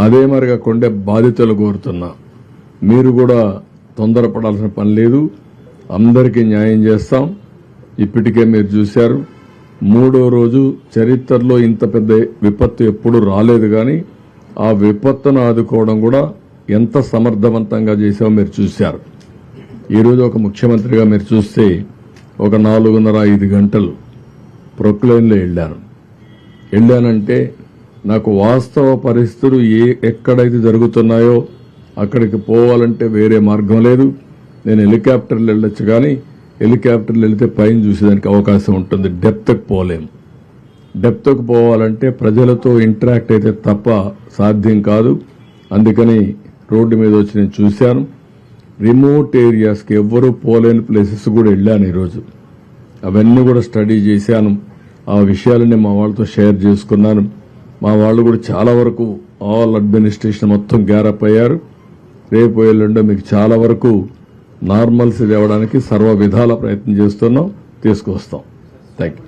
అదే మరిగా కొండే బాధితులు కోరుతున్నా మీరు కూడా తొందరపడాల్సిన పని లేదు. అందరికీ న్యాయం చేస్తాం. ఇప్పటికే మీరు చూశారు. మూడో రోజు చరిత్రలో ఇంత పెద్ద విపత్తు ఎప్పుడు రాలేదు కానీ ఆ విపత్తును ఆదుకోవడం కూడా ఎంత సమర్థవంతంగా చేసామో మీరు చూశారు. ఈరోజు ఒక ముఖ్యమంత్రిగా మీరు చూస్తే ఒక నాలుగున్నర ఐదు గంటలు ప్రొక్లైన్లో వెళ్ళాను. వెళ్ళానంటే నాకు వాస్తవ పరిస్థితులు ఏ ఎక్కడైతే జరుగుతున్నాయో అక్కడికి పోవాలంటే వేరే మార్గం లేదు. నేను హెలికాప్టర్లు వెళ్ళొచ్చు కానీ హెలికాప్టర్లు వెళితే పైన చూసేదానికి అవకాశం ఉంటుంది. డెప్త్కి పోలేం డెప్త్కి పోవాలంటే ప్రజలతో ఇంటరాక్ట్ అయితే తప్ప సాధ్యం కాదు. అందుకని రోడ్డు మీద వచ్చి నేను చూశాను. రిమోట్ ఏరియాస్కి ఎవ్వరూ పోలేని ప్లేసెస్ కూడా వెళ్ళాను ఈరోజు. అవన్నీ కూడా స్టడీ చేశాను. ఆ విషయాలని మా వాళ్ళతో షేర్ చేసుకున్నాను. మా వాళ్ళు కూడా చాలా వరకు ఆల్ అడ్మినిస్ట్రేషన్ మొత్తం గ్యారప్ అయ్యారు. రేపు ఎల్లుండో మీకు చాలా వరకు నార్మల్స్ తేవడానికి సర్వ విధాల ప్రయత్నం చేస్తున్నాం. తీసుకొస్తాం థ్యాంక్ యూ